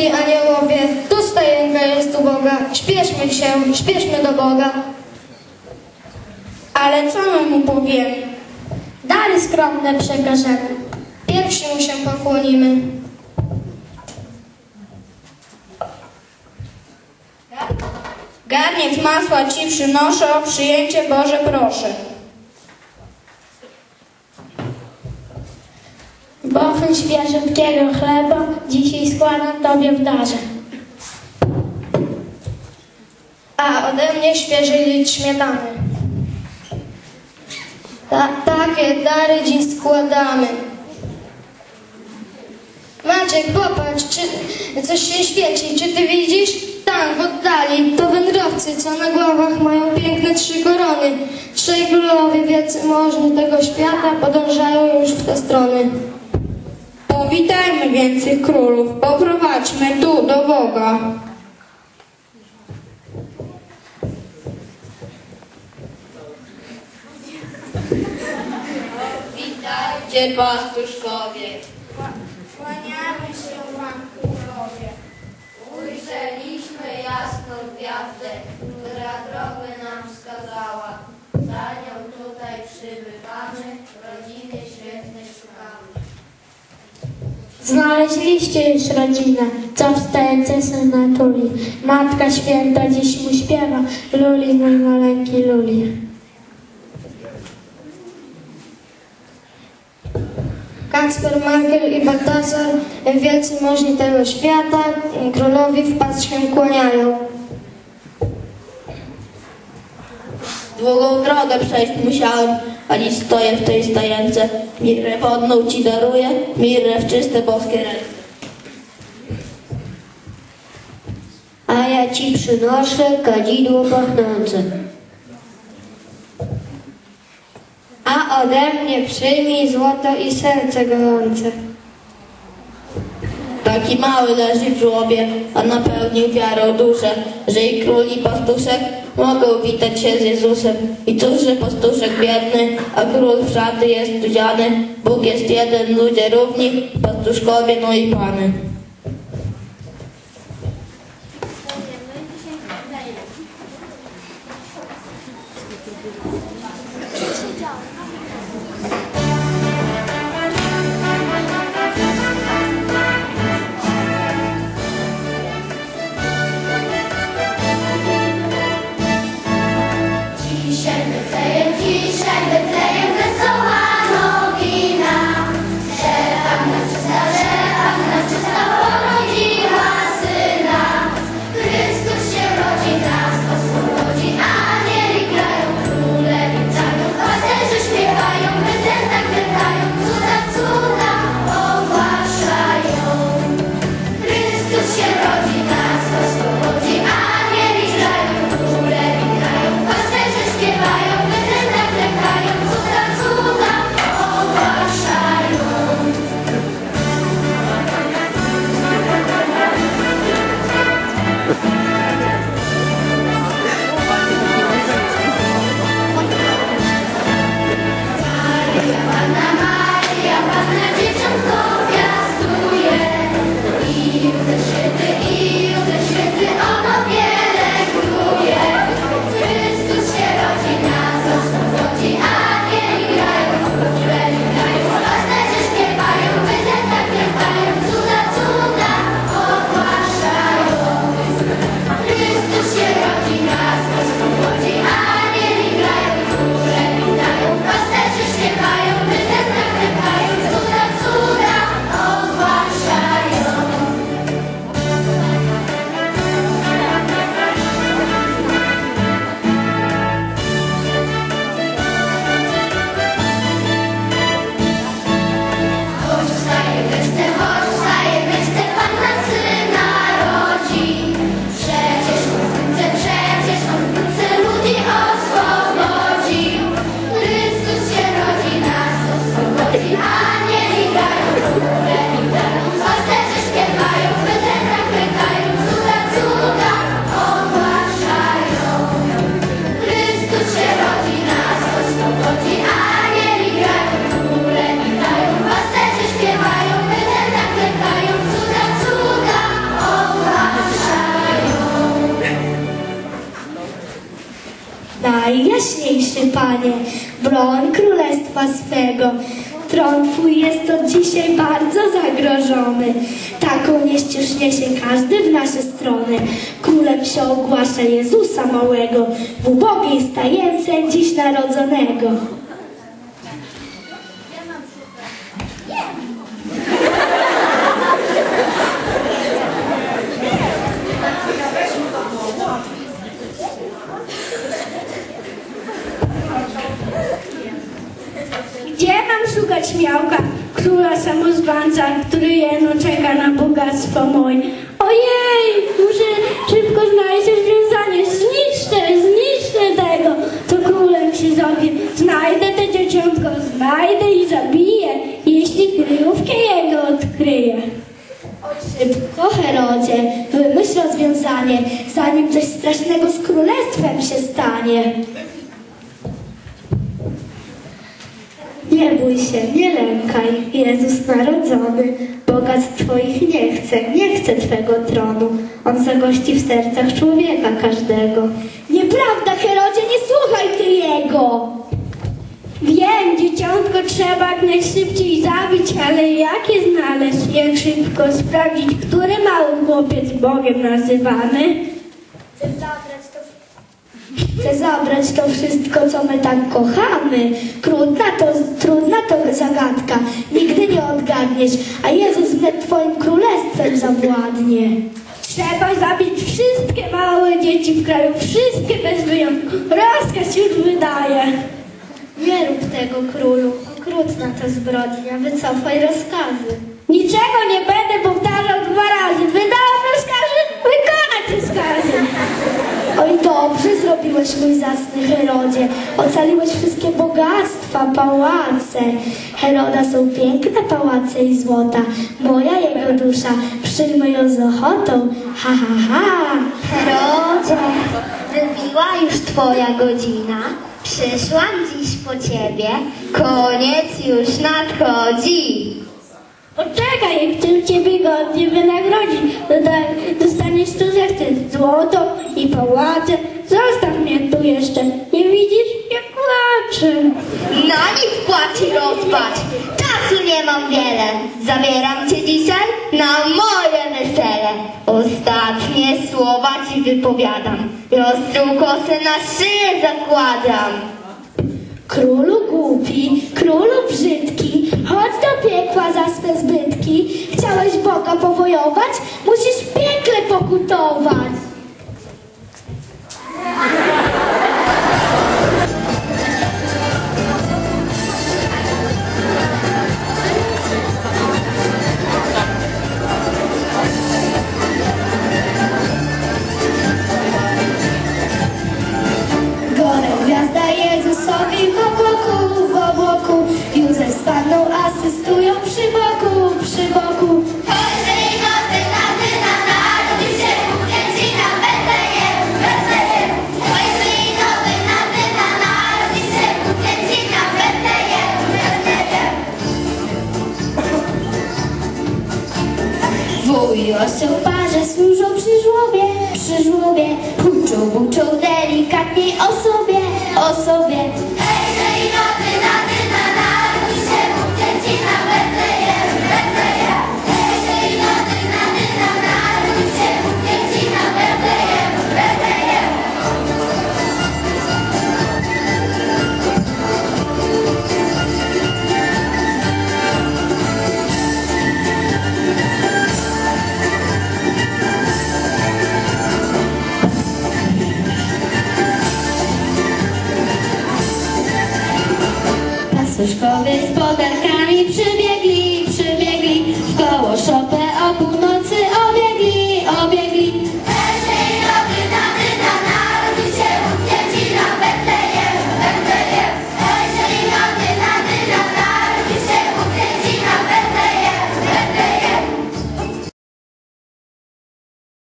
anielki, aniołowie, tu stajenka jest u Boga. Śpieszmy się, śpieszmy do Boga. Ale co my mu powiemy? Dary skromne przekażemy. Pierwsi mu się pokłonimy. Garniec masła ci przynoszę, przyjęcie Boże proszę. Bochen świeżutkiego chleba dzisiaj składam Tobie w darze. A ode mnie świeży lit śmietany. Ta, takie dary dziś składamy. Maciek, popatrz, czy coś się świeci, czy ty widzisz? Tam, w oddali, to wędrowcy, co na głowach mają piękne trzy korony. Trzej królowie wielcy możni tego świata podążają już w te strony. Powitajmy więc tych królów, poprowadźmy tu do Boga. Witajcie pastuszkowie. Kłaniamy się Wam, królowie. Ujrzeliśmy jasną gwiazdę, która drogę nam wskazała. Za nią Znaleźliście już rodzinę, co wstające syna tuli. Matka święta dziś mu śpiewa, luli mój maleńki luli. Kacper, Mankiel i Baltazar, wielcy możni tego świata, królowi w pas się kłaniają. Długą drogę przejść musiałem, a dziś stoję w tej stajence. Mirę wodną ci daruję, mirę w czyste boskie ręce. A ja ci przynoszę kadzidło pachnące. A ode mnie przyjmij złoto i serce gorące. Taki mały leży w żłobie, a napełnił wiarą duszę, że i król i pastuszek mogą witać się z Jezusem. I cóż, że pastuszek biedny, a król w szaty jest udziany. Bóg jest jeden, ludzie równi, pastuszkowie no i pany. Broń królestwa swego. Tron twój jest od dzisiaj bardzo zagrożony. Taką nieścież niesie każdy w nasze strony. Królem się ogłasza Jezusa małego, w ubogiej stajence dziś narodzonego. Samozwańca, który jeno czeka na bogactwo moje? Ojej, muszę szybko znaleźć rozwiązanie. Zniszczę, zniszczę tego, co królem się zowie. Znajdę te dzieciątko, znajdę i zabiję, jeśli kryjówkę jego odkryję. Szybko, Herodzie, wymyśl rozwiązanie, zanim coś strasznego z królestwem się stanie. Nie bój się, nie lękaj, Jezus narodzony. Bogactw Twoich nie chce, nie chce Twego tronu. On zagości w sercach człowieka każdego. Nieprawda, Herodzie, nie słuchaj Ty Jego! Wiem, dzieciątko trzeba jak najszybciej zabić, ale jak je znaleźć? Jak szybko sprawdzić, który mały chłopiec Bogiem nazywany? To, chcę zabrać to wszystko, co my tak kochamy. Trudna to, trudna to zagadka, nigdy nie odgadniesz, a Jezus wnet Twoim królestwem zawładnie. Trzeba zabić wszystkie małe dzieci w kraju, wszystkie bez wyjątku. Rozkaz już wydaje. Nie rób tego, królu, okrutna to zbrodnia, wycofaj rozkazy. Niczego nie będę powtarzał zrobiłeś, mój zasny Herodzie. Ocaliłeś wszystkie bogactwa, pałace. Heroda są piękne pałace i złota. Moja jego dusza, przyjmę ją z ochotą. Ha, ha, ha. Herodzie, wybiła już twoja godzina. Przyszłam dziś po ciebie. Koniec już nadchodzi. Poczekaj, chcę ciebie godnie wynagrodzić. Dostaniesz co zechcesz, złoto i pałace. Zostaw mnie tu jeszcze. Nie widzisz, jak płaczę. Na nic płaci rozpacz. Czasu nie mam wiele. Zabieram cię dzisiaj na moje wesele. Ostatnie słowa ci wypowiadam. I ostrą kosę na szyję zakładam. Królu głupi, królu brzydki, chodź do piekła za swe zbytki. Chciałeś Boga powojować? Musisz piekle pokutować. seu pai. So